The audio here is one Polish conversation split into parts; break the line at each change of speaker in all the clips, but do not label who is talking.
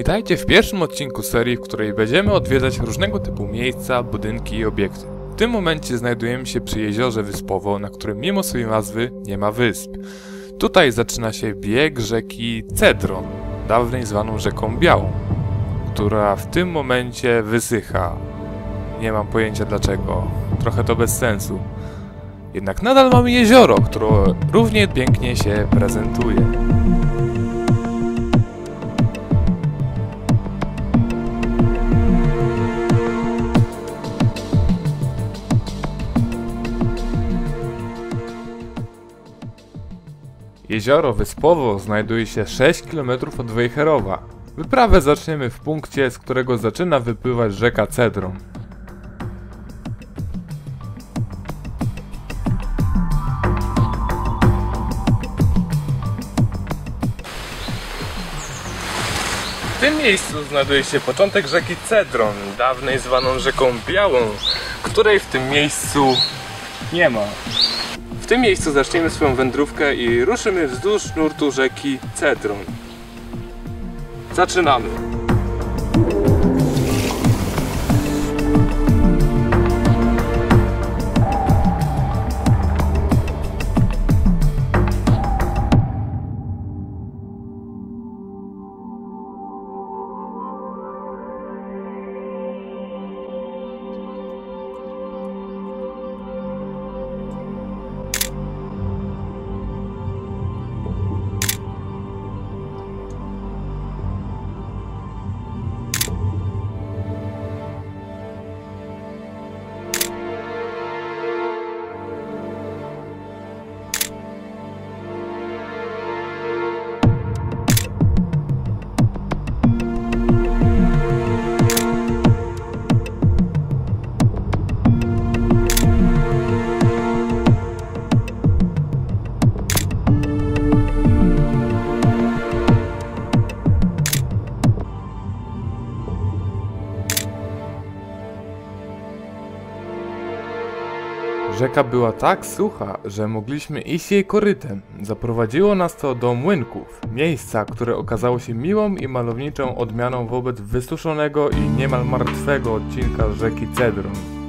Witajcie w pierwszym odcinku serii, w której będziemy odwiedzać różnego typu miejsca, budynki i obiekty. W tym momencie znajdujemy się przy jeziorze Wyspowo, na którym mimo swojej nazwy nie ma wysp. Tutaj zaczyna się bieg rzeki Cedron, dawniej zwaną rzeką Białą, która w tym momencie wysycha. Nie mam pojęcia dlaczego. Trochę to bez sensu. Jednak nadal mamy jezioro, które równie pięknie się prezentuje. Jezioro Wyspowo znajduje się 6 km od Wejherowa. Wyprawę zaczniemy w punkcie, z którego zaczyna wypływać rzeka Cedron. W tym miejscu znajduje się początek rzeki Cedron, dawnej zwaną rzeką Białą, której w tym miejscu nie ma. Tym miejscu zaczniemy swoją wędrówkę i ruszymy wzdłuż nurtu rzeki Cedron. Zaczynamy! Rzeka była tak sucha, że mogliśmy iść jej korytem. Zaprowadziło nas to do młynków, miejsca, które okazało się miłą i malowniczą odmianą wobec wysuszonego i niemal martwego odcinka rzeki Cedron.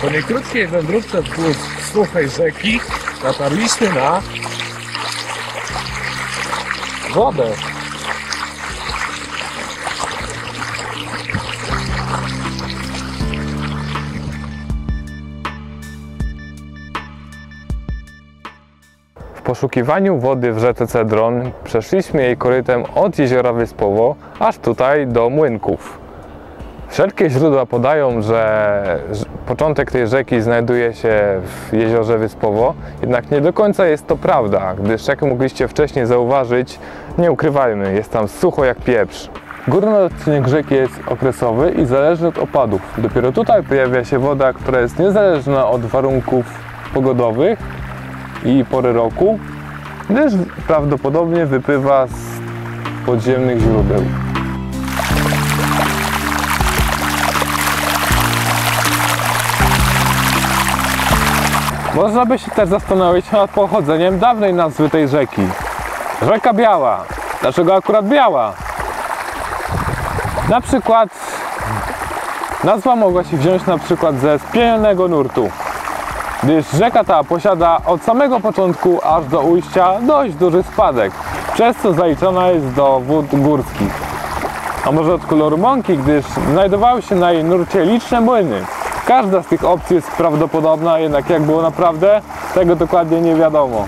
Po niekrótkiej wędrówce wzdłuż suchej rzeki natarliśmy na wodę.
poszukiwaniu wody w rzece Cedron przeszliśmy jej korytem od jeziora Wyspowo aż tutaj do Młynków. Wszelkie źródła podają, że początek tej rzeki znajduje się w jeziorze Wyspowo, jednak nie do końca jest to prawda, gdyż jak mogliście wcześniej zauważyć, nie ukrywajmy, jest tam sucho jak pieprz. Górny odcinek rzeki jest okresowy i zależy od opadów. Dopiero tutaj pojawia się woda, która jest niezależna od warunków pogodowych i pory roku, gdyż prawdopodobnie wypływa z podziemnych źródeł. Można by się też zastanowić nad pochodzeniem dawnej nazwy tej rzeki. Rzeka Biała. Dlaczego akurat Biała? Na przykład nazwa mogła się wziąć na przykład ze spienionego nurtu, gdyż rzeka ta posiada od samego początku aż do ujścia dość duży spadek, przez co zaliczona jest do wód górskich. A może od koloru mąki, gdyż znajdowały się na jej nurcie liczne młyny. Każda z tych opcji jest prawdopodobna, jednak jak było naprawdę, tego dokładnie nie wiadomo.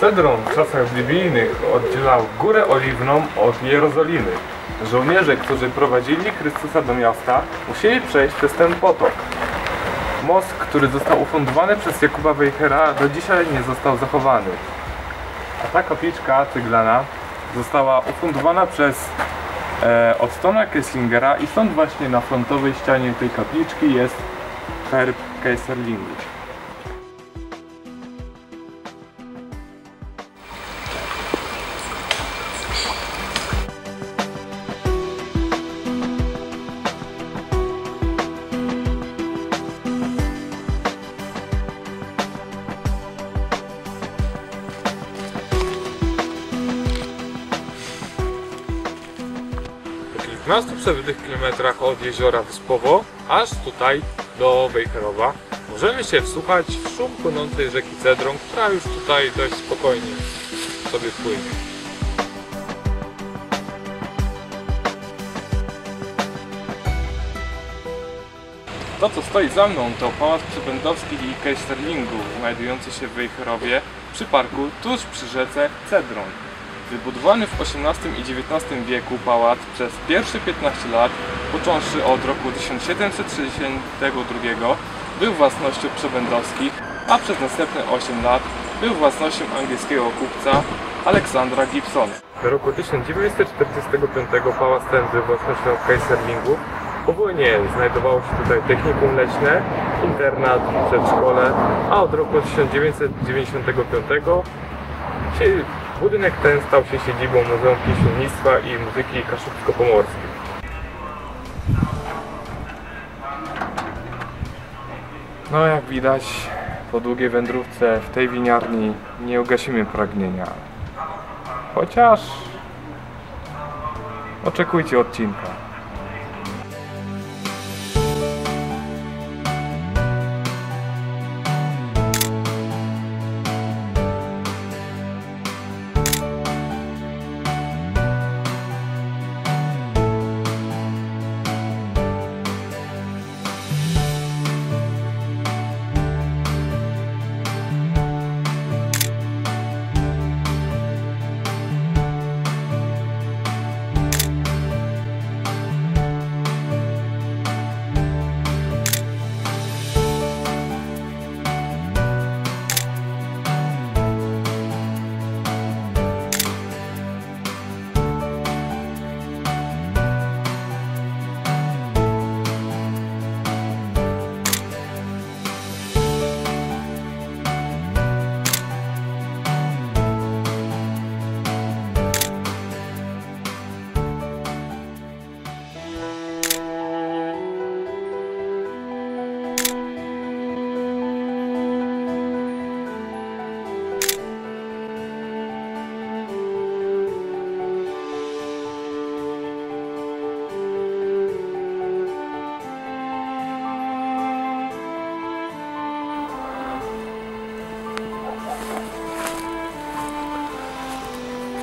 Cedron w czasach biblijnych oddzielał Górę Oliwną od Jerozolimy. Żołnierze, którzy prowadzili Chrystusa do miasta, musieli przejść przez ten potok. Most, który został ufundowany przez Jakuba Wejhera, do dzisiaj nie został zachowany. A ta kapliczka cyglana została ufundowana przez e, Ottona Kesslingera i stąd właśnie na frontowej ścianie tej kapliczki jest herb Kaiserlingu. Kilkunastu przebytych kilometrach od jeziora Wyspowo, aż tutaj do Wejherowa, możemy się wsłuchać w szum płynącej rzeki Cedron, która już tutaj dość spokojnie sobie płynie. To, co stoi za mną, to Pałac Przybędowski i Kejsterlingu, znajdujący się w Wejherowie, przy parku tuż przy rzece Cedron. Wybudowany w XVIII i XIX wieku pałac przez pierwsze 15 lat, począwszy od roku 1762, był własnością przebędowskich, a przez następne 8 lat był własnością angielskiego kupca Aleksandra Gibsona. W roku 1945 pałac ten był własnością Kaiserlingu. Po wojnie znajdowało się tutaj technikum leśne, internat, przedszkole, a od roku 1995 się Budynek ten stał się siedzibą Muzeum Pieśniennictwa i Muzyki Kaszubsko-Pomorskiej. No jak widać, po długiej wędrówce w tej winiarni nie ugasimy pragnienia. Chociaż oczekujcie odcinka.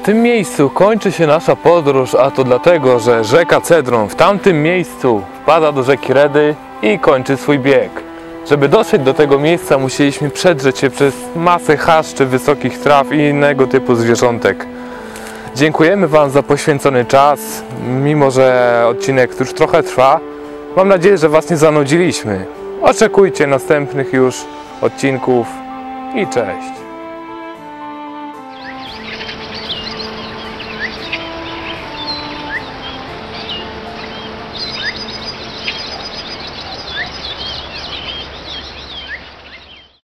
Tym miejscu kończy się nasza podróż, a to dlatego, że rzeka Cedron w tamtym miejscu wpada do rzeki Redy i kończy swój bieg. Żeby dotrzeć do tego miejsca musieliśmy przedrzeć się przez masę chaszczy, wysokich traw i innego typu zwierzątek. Dziękujemy Wam za poświęcony czas, mimo że odcinek już trochę trwa. Mam nadzieję, że Was nie zanudziliśmy. Oczekujcie następnych już odcinków i cześć.